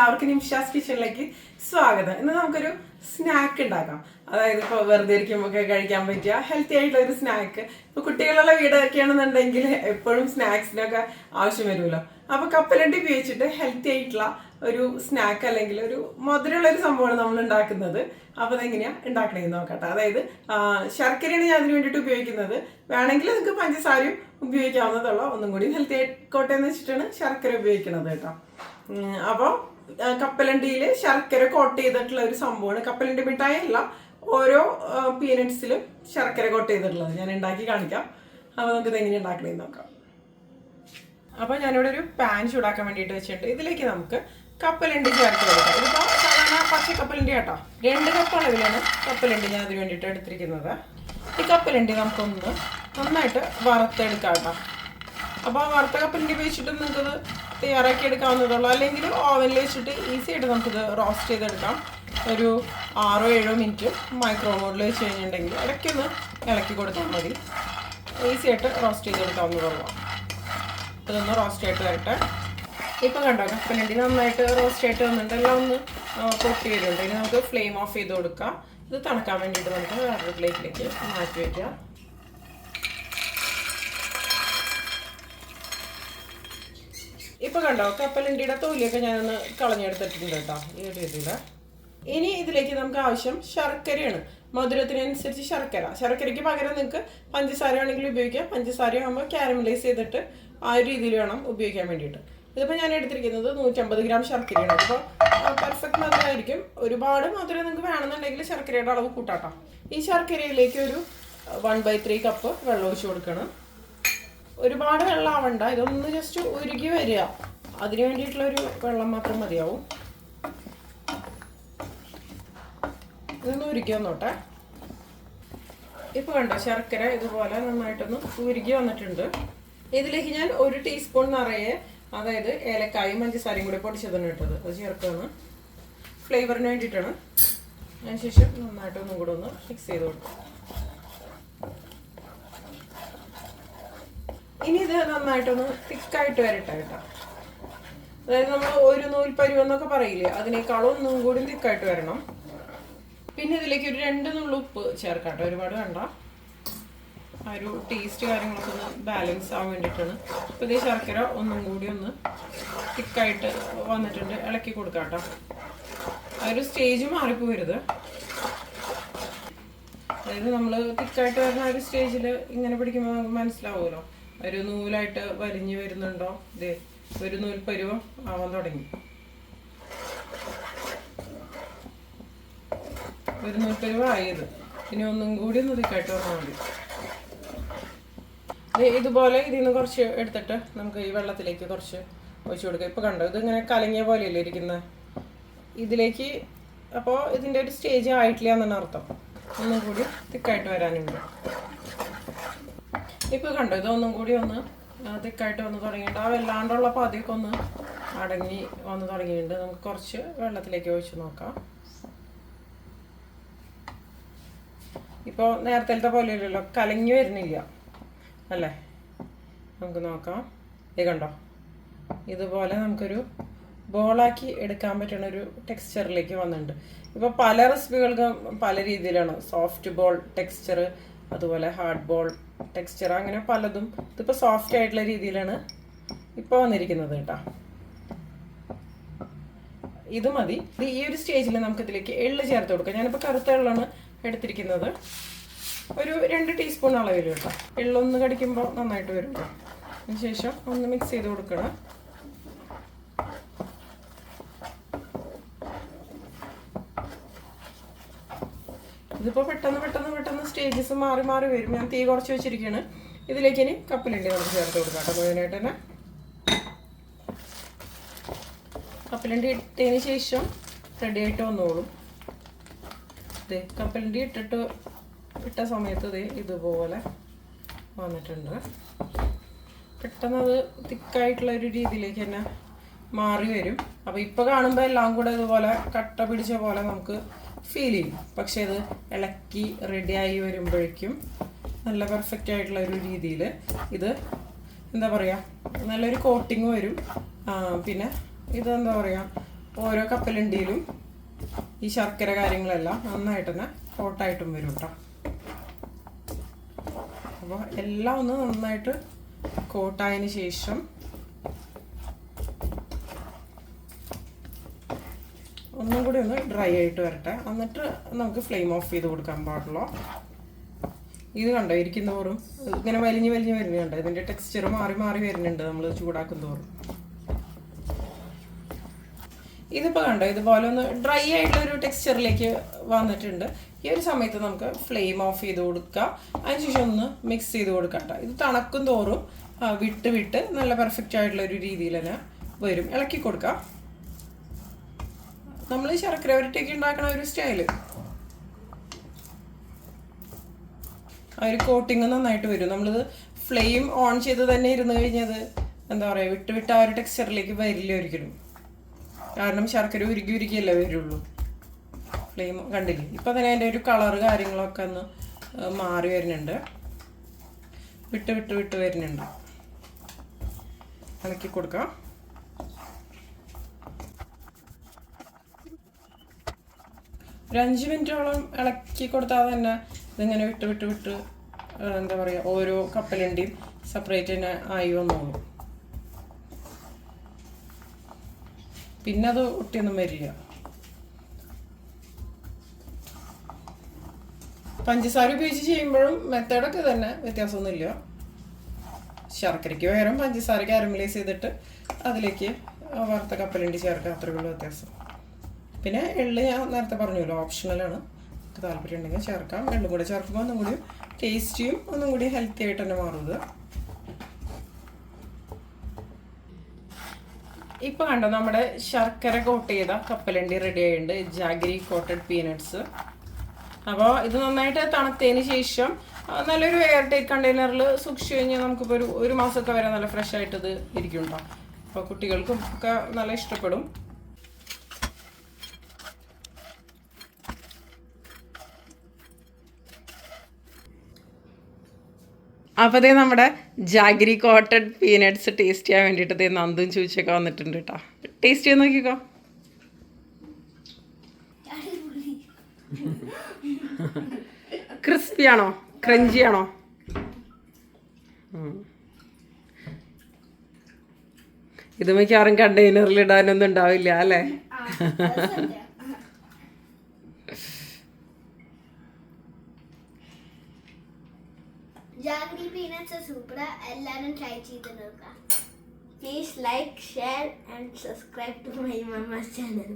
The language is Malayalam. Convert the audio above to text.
എല്ലാവർക്കും നിംഷാസ് കിച്ചണിലേക്ക് സ്വാഗതം. ഇന്ന് നമുക്കൊരു സ്നാക്ക് ഉണ്ടാക്കാം. അതായത് ഇപ്പോൾ വെറുതെ ഇരിക്കുമ്പോൾ കഴിക്കാൻ പറ്റിയ ഹെൽത്തി ആയിട്ടുള്ള ഒരു സ്നാക്ക് ഇപ്പോൾ കുട്ടികളുള്ള വീടൊക്കെ ആണെന്നുണ്ടെങ്കിൽ എപ്പോഴും സ്നാക്സിനൊക്കെ ആവശ്യം വരുമല്ലോ. അപ്പോൾ കപ്പലണ്ടി ഉപയോഗിച്ചിട്ട് ഹെൽത്തി ആയിട്ടുള്ള ഒരു സ്നാക്ക് അല്ലെങ്കിൽ ഒരു മധുരമുള്ള ഒരു സംഭവമാണ് നമ്മൾ ഉണ്ടാക്കുന്നത് അപ്പോൾ അതെങ്ങനെയാണ് ഉണ്ടാക്കണേന്ന് നോക്കട്ടെ. അതായത് ശർക്കരയാണ് ഞാൻ അതിന് വേണ്ടിയിട്ട് ഉപയോഗിക്കുന്നത്. വേണമെങ്കിൽ നിങ്ങൾക്ക് പഞ്ചസാരയും ഉപയോഗിക്കാവുന്നതുള്ള ഒന്നും കൂടി ഹെൽത്തി ആയിക്കോട്ടെ എന്ന് വെച്ചിട്ടാണ് ശർക്കര ഉപയോഗിക്കുന്നത് കേട്ടോ. അപ്പോൾ കപ്പലണ്ടിയിൽ ശർക്കര കോട്ട് ചെയ്തിട്ടുള്ള ഒരു സംഭവമാണ്. കപ്പലണ്ടി മിഠായി അല്ല ഓരോ പീനട്സിലും ശർക്കര കോട്ട് ചെയ്തിട്ടുള്ളത്. ഞാൻ ഉണ്ടാക്കി കാണിക്കാം. അപ്പോൾ നമുക്ക് എങ്ങനെ ഉണ്ടാക്കണമെന്ന് നോക്കാം. അപ്പോൾ ഞാനിവിടെ ഒരു പാൻ ചൂടാക്കാൻ വേണ്ടിയിട്ട് വെച്ചിട്ടുണ്ട്. ഇതിലേക്ക് നമുക്ക് കപ്പലണ്ടി ചേർത്ത് കൊടുക്കാം. ഇതിപ്പോൾ സാധാരണ പച്ച കപ്പലണ്ടി കേട്ടോ. രണ്ട് കപ്പ് അളവിലാണ് കപ്പലണ്ടി ഞാൻ അതിന് വേണ്ടിയിട്ട് എടുത്തിരിക്കുന്നത്. ഈ കപ്പലണ്ടി നമുക്കൊന്ന് നന്നായിട്ട് വറുത്തെടുക്കാം കേട്ടോ. അപ്പോൾ വറുത്ത കപ്പലണ്ടി ഉപയോഗിച്ചിട്ട് നിങ്ങൾക്കത് തയ്യാറാക്കി എടുക്കാവുന്നതുള്ളൂ അല്ലെങ്കിൽ ഓവനിൽ വെച്ചിട്ട് ഈസി ആയിട്ട് നമുക്കിത് റോസ്റ്റ് ചെയ്തെടുക്കാം. ഒരു ആറോ ഏഴോ മിനിറ്റ് മൈക്രോ മോഡിൽ വെച്ച് കഴിഞ്ഞിട്ടുണ്ടെങ്കിൽ ഇടയ്ക്കൊന്ന് ഇളക്കി കൊടുത്താൽ മതി. ഈസി ആയിട്ട് റോസ്റ്റ് ചെയ്തെടുക്കാവുന്നതുള്ളൂ ഇതൊന്ന് റോസ്റ്റ് ആയിട്ട് വരട്ടെ. ഇപ്പം കണ്ടോ കപ്പലണ്ടി നന്നായിട്ട് റോസ്റ്റ് ആയിട്ട് വന്നിട്ട് എല്ലാം ഒന്ന് പൊട്ടി വരുന്നുണ്ട്. ഇനി നമുക്ക് ഫ്ലെയിം ഓഫ് ചെയ്ത് കൊടുക്കാം. ഇത് തണുക്കാൻ വേണ്ടിയിട്ട് നമുക്ക് വേറൊരു പ്ലേറ്റിലേക്ക് മാറ്റി വയ്ക്കാം ഇപ്പൊ കണ്ടോ കപ്പലണ്ടിയുടെ തൊലിയൊക്കെ ഞാനൊന്ന് കളഞ്ഞെടുത്തിട്ടുണ്ട് കേട്ടോ ഈ രീതിയിൽ ഇനി ഇതിലേക്ക് നമുക്ക് ആവശ്യം ശർക്കരയാണ്. മധുരത്തിനനുസരിച്ച് ശർക്കര. ശർക്കരയ്ക്ക് പകരം നിങ്ങൾക്ക് പഞ്ചസാര ആണെങ്കിൽ ഉപയോഗിക്കാം. പഞ്ചസാര ആകുമ്പോൾ കാരമലൈസ് ചെയ്തിട്ട് ആ ഒരു രീതിയിൽ വേണം ഉപയോഗിക്കാൻ വേണ്ടിയിട്ട്. ഇതിപ്പോൾ ഞാൻ എടുത്തിരിക്കുന്നത് നൂറ്റമ്പത് ഗ്രാം ശർക്കരയാണ്. അപ്പോൾ പെർഫെക്റ്റ് മധുരമായിരിക്കും ഒരുപാട് മധുരം നിങ്ങൾക്ക് വേണമെന്നുണ്ടെങ്കിൽ ശർക്കരയുടെ അളവ് കൂട്ടാട്ടോ. ഈ ശർക്കരയിലേക്ക് ഒരു വൺ ബൈ ത്രീ കപ്പ് വെള്ളം ഒഴിച്ച് കൊടുക്കണം. ഒരുപാട് വെള്ളം ആവണ്ട ഇതൊന്ന് ജസ്റ്റ് ഉരുകി വരിക. അതിന് വേണ്ടിയിട്ടുള്ളൊരു വെള്ളം മാത്രം മതിയാവും. ഇതൊന്ന് ഉരുക്കി വന്നോട്ടെ. ഇപ്പൊ കണ്ടോ ശർക്കര ഇതുപോലെ നന്നായിട്ടൊന്ന് ഉരുകി വന്നിട്ടുണ്ട്. ഇതിലേക്ക് ഞാൻ ഒരു ടീസ്പൂൺ നിറയെ അതായത് ഏലക്കായും പഞ്ചസാരയും കൂടി പൊടിച്ചതാണ് ഇട്ടത് അത് ചേർക്കുകയാണ്. ഫ്ലേവറിന് വേണ്ടിയിട്ടാണ്. അതിനുശേഷം നന്നായിട്ട് ഒന്നും കൂടെ ഒന്ന് മിക്സ് ചെയ്ത് കൊടുക്കും. ഇനി ഇത് നന്നായിട്ടൊന്ന് തിക്കായിട്ട് വരട്ടെ കേട്ടോ. അതായത് നമ്മൾ ഒരു നൂൽ പരുവെന്നൊക്കെ പറയില്ലേ അതിനേക്കാളും ഒന്നും കൂടി തിക്കായിട്ട് വരണം. പിന്നെ ഇതിലേക്ക് ഒരു രണ്ട് നുള്ളു ഉപ്പ് ചേർക്കാം കേട്ടോ. ഒരുപാട് വേണ്ട. ആ ഒരു ടേസ്റ്റ് കാര്യങ്ങളൊക്കെ ഒന്ന് ബാലൻസ് ആവാൻ വേണ്ടിയിട്ടാണ്. അപ്പോൾ ഇതേ ശർക്കര ഒന്നും കൂടി ഒന്ന് തിക്കായിട്ട് വന്നിട്ടുണ്ട്. ഇളക്കി കൊടുക്കാം കേട്ടോ. ആ ഒരു സ്റ്റേജ് മാറിപ്പോരുത് അതായത് നമ്മൾ തിക്കായിട്ട് വരുന്ന ആ ഒരു സ്റ്റേജിൽ ഇങ്ങനെ പിടിക്കുമ്പോൾ നമുക്ക് മനസ്സിലാവുമല്ലോ. ഒരു നൂലായിട്ട് വലിഞ്ഞു വരുന്നുണ്ടോ? ഇതേ ഒരു നൂൽ പരുവം ആവാൻ തുടങ്ങി. ഒരു നൂൽ പരുവം ആയത്. ഇനി ഒന്നും കൂടി ഒന്ന് തിക്കായിട്ട് വന്നാൽ മതി. ഇതുപോലെ ഇതിൽ നിന്ന് കുറച്ച് എടുത്തിട്ട് നമുക്ക് ഈ വെള്ളത്തിലേക്ക് കുറച്ച് ഒഴിച്ചു കൊടുക്കുക ഇപ്പോൾ കണ്ടോ ഇതിങ്ങനെ കലങ്ങിയ പോലെയല്ലേ ഇരിക്കുന്നത് ഇതിലേക്ക് അപ്പോൾ ഇതിന്റെ ഒരു സ്റ്റേജ് ആയിട്ടില്ല എന്നാണ് അർത്ഥം. ഒന്നും കൂടി തിക്കായിട്ട് വരാനുണ്ട്. ഇപ്പോൾ കണ്ടോ ഇതൊന്നും കൂടി ഒന്ന് തിക്കായിട്ട് വന്ന് തുടങ്ങിയിട്ടുണ്ട്. ആ വല്ലാണ്ടുള്ള പതിയൊക്കെ ഒന്ന് അടങ്ങി വന്ന് തുടങ്ങിയിട്ടുണ്ട്. നമുക്ക് കുറച്ച് വെള്ളത്തിലേക്ക് ഒഴിച്ച് നോക്കാം. ഇപ്പോൾ നേരത്തെ പോലെയല്ലല്ലോ കലങ്ങി വരുന്നില്ല. അല്ലേ? നമുക്ക് നോക്കാം. ഇത് കണ്ടോ? ഇതുപോലെ നമുക്കൊരു ബോളാക്കി എടുക്കാൻ പറ്റുന്ന ഒരു ടെക്സ്ചറിലേക്ക് വന്നിട്ടുണ്ട്. ഇപ്പോൾ പല റെസിപ്പികൾക്കും പല രീതിയിലാണ്. സോഫ്റ്റ് ബോൾ ടെക്സ്ചർ അതുപോലെ ഹാർഡ് ബോൾ ടെക്സ്ചർ അങ്ങനെ പലതും. ഇതിപ്പോൾ സോഫ്റ്റ് ആയിട്ടുള്ള രീതിയിലാണ് ഇപ്പൊ വന്നിരിക്കുന്നത് കേട്ടോ. ഇത് മതി. ഈ ഒരു സ്റ്റേജിൽ നമുക്ക് ഇതിലേക്ക് എള്ള് ചേർത്ത് കൊടുക്കാം. ഞാനിപ്പോൾ കറുത്ത എള്ളാണ് എടുത്തിരിക്കുന്നത്. ഒരു രണ്ട് ടീസ്പൂൺ അളവിൽ കേട്ടോ. എള്ളൊന്ന് കടിക്കുമ്പോൾ നന്നായിട്ട് വരും അതിനുശേഷം ഒന്ന് മിക്സ് ചെയ്ത് കൊടുക്കണം. ഇതിപ്പോൾ പെട്ടെന്ന് പെട്ടെന്ന് പെട്ടെന്ന് സ്റ്റേജസ് മാറി മാറി വരും. ഞാൻ തീ കുറച്ച് വെച്ചിരിക്കുകയാണ് ഇതിലേക്ക് ഇനി കപ്പലണ്ടി നമുക്ക് ചേർത്ത് കൊടുക്കാം കേട്ടോ. മുഴുവനായിട്ട് തന്നെ. കപ്പലണ്ടി ഇട്ടതിന് ശേഷം റെഡി ആയിട്ട് വന്നോളും. ദേ കപ്പലണ്ടി ഇട്ടിട്ട് ഇട്ട സമയത്ത് ദേ ഇതുപോലെ വന്നിട്ടുണ്ട്. പെട്ടെന്ന് അത് തിക്കായിട്ടുള്ള ഒരു രീതിയിലേക്ക് തന്നെ മാറി വരും. അപ്പോൾ ഇപ്പോൾ കാണുമ്പോൾ എല്ലാം കൂടെ ഇതുപോലെ കട്ട പിടിച്ച പോലെ നമുക്ക് ഫീൽ ചെയ്യും. പക്ഷേ അത് ഇളക്കി ആയി വരുമ്പോഴേക്കും നല്ല പെർഫെക്റ്റ് ആയിട്ടുള്ള ഒരു രീതിയിൽ ഇത് എന്താ പറയുക നല്ലൊരു കോട്ടിങ് വരും. പിന്നെ ഇത് എന്താ പറയുക ഓരോ കപ്പലണ്ടിയിലും ഈ ശർക്കര കാര്യങ്ങളെല്ലാം നന്നായിട്ട് തന്നെ കോട്ടായിട്ടും വരും കേട്ടോ അപ്പോൾ എല്ലാം ഒന്ന് നന്നായിട്ട് കോട്ടായതിന് ശേഷം ഒന്നും കൂടി ഒന്ന് ഡ്രൈ ആയിട്ട് വരട്ടെ. എന്നിട്ട് നമുക്ക് ഫ്ലെയിം ഓഫ് ചെയ്ത് കൊടുക്കാൻ പാടുള്ളൂ. ഇത് കണ്ടോ ഇരിക്കുന്ന തോറും ഇങ്ങനെ വലിഞ്ഞ് വലിഞ്ഞ് വരുന്നുണ്ട് ഇതിന്റെ ടെക്സ്ചർ മാറി മാറി വരുന്നുണ്ട് നമ്മൾ ചൂടാക്കും തോറും ഇതിപ്പോൾ കണ്ടോ ഇതുപോലെ ഒന്ന് ഡ്രൈ ആയിട്ടുള്ള ഒരു ടെക്സ്ചറിലേക്ക് വന്നിട്ടുണ്ട്. ഈ ഒരു സമയത്ത് നമുക്ക് ഫ്ലെയിം ഓഫ് ചെയ്ത് കൊടുക്കുക അതിനുശേഷം ഒന്ന് മിക്സ് ചെയ്ത് കൊടുക്കാം. ഇത് തണക്കും തോറും വിട്ട് വിട്ട് നല്ല പെർഫെക്റ്റ് ആയിട്ടുള്ള ഒരു രീതിയിൽ തന്നെ വരും. ഇളക്കി കൊടുക്കാം. നമ്മൾ ശർക്കര വരട്ടിയൊക്കെ ഉണ്ടാക്കണ ഒരു സ്റ്റൈൽ. ആ ഒരു കോട്ടിങ് നന്നായിട്ട് വരും. നമ്മളിത് ഫ്ലെയിം ഓൺ ചെയ്ത് തന്നെ ഇരുന്ന് കഴിഞ്ഞത് എന്താ പറയുക വിട്ട് വിട്ട് ആ ഒരു ടെക്സ്ചറിലേക്ക് വരില്ല ഒരിക്കലും. കാരണം ശർക്കര ഉരുക്കി ഉരുക്കിയല്ലേ വരുള്ളൂ. ഫ്ലെയിം കണ്ടില്ലേ? ഇപ്പം തന്നെ അതിന്റെ ഒരു കളറ് കാര്യങ്ങളൊക്കെ ഒന്ന് മാറി വരുന്നുണ്ട്. വിട്ട് വിട്ട് വിട്ട് വരുന്നുണ്ട്. ഇളക്കി കൊടുക്കാം. ഒരു അഞ്ച് മിനിറ്റോളം ഇളക്കി കൊടുത്താൽ തന്നെ ഇതിങ്ങനെ വിട്ട് വിട്ട് വിട്ട് എന്താ പറയുക ഓരോ കപ്പലണ്ടിയും സെപ്പറേറ്റ് തന്നെ ആയി വന്നോളും. പിന്നെ അത് ഒട്ടിയൊന്നും വരില്ല. പഞ്ചസാര ഉപയോഗിച്ച് ചെയ്യുമ്പോഴും മെത്തേഡൊക്കെ തന്നെ വ്യത്യാസമൊന്നുമില്ല. ശർക്കരയ്ക്ക് പകരം പഞ്ചസാര കാരമലൈസ് ചെയ്തിട്ട് അതിലേക്ക് വറുത്ത കപ്പലണ്ടി ചേർക്കുക അത്രയേ ഉള്ളൂ വ്യത്യാസം. പിന്നെ എള്ള് ഞാൻ നേരത്തെ പറഞ്ഞല്ലോ ഓപ്ഷണലാണ് നമുക്ക് താല്പര്യം ഉണ്ടെങ്കിൽ ചേർക്കാം. എള്ളും കൂടെ ചേർക്കുമ്പോൾ ഒന്നും കൂടി ടേസ്റ്റിയും ഒന്നും കൂടി ഹെൽത്തി ആയിട്ട് തന്നെ മാറും ഇപ്പൊ കണ്ടോ നമ്മുടെ ശർക്കര കോട്ട് ചെയ്ത കപ്പലണ്ടി റെഡി ആയിട്ടുണ്ട്. ജാഗരി കോട്ടഡ് പീനട്സ് അപ്പോൾ ഇത് നന്നായിട്ട് തണുത്തതിന് ശേഷം നല്ലൊരു എയർ ടൈറ്റ് കണ്ടെയ്നറിൽ സൂക്ഷിച്ചു കഴിഞ്ഞാൽ നമുക്കിപ്പോൾ ഒരു ഒരു മാസമൊക്കെ വരെ നല്ല ഫ്രഷ് ആയിട്ട് ഇത് ഇരിക്കുന്നുണ്ടോ അപ്പോൾ കുട്ടികൾക്കും ഒക്കെ നല്ല ഇഷ്ടപ്പെടും. അപ്പോൾ അതേ നമ്മുടെ ജാഗരി കോട്ടഡ് പീനട്സ് ടേസ്റ്റ് ചെയ്യാൻ വേണ്ടിയിട്ട് ദേ നന്ദും ചൂച്ചൊക്കെ വന്നിട്ടുണ്ട് കേട്ടോ ടേസ്റ്റ് ചെയ്ത് നോക്കിക്കോ. ക്രിസ്പി ആണോ? ക്രഞ്ചി ആണോ. ഇത് മിക്കവാറും കണ്ടെയ്നറിൽ ഇടാനൊന്നും ഉണ്ടാവില്ല അല്ലേ? പീനട്സ് സൂപ്പർ എല്ലാവരും ട്രൈ ചെയ്ത് നോക്കുക please like share and subscribe to my mamma channel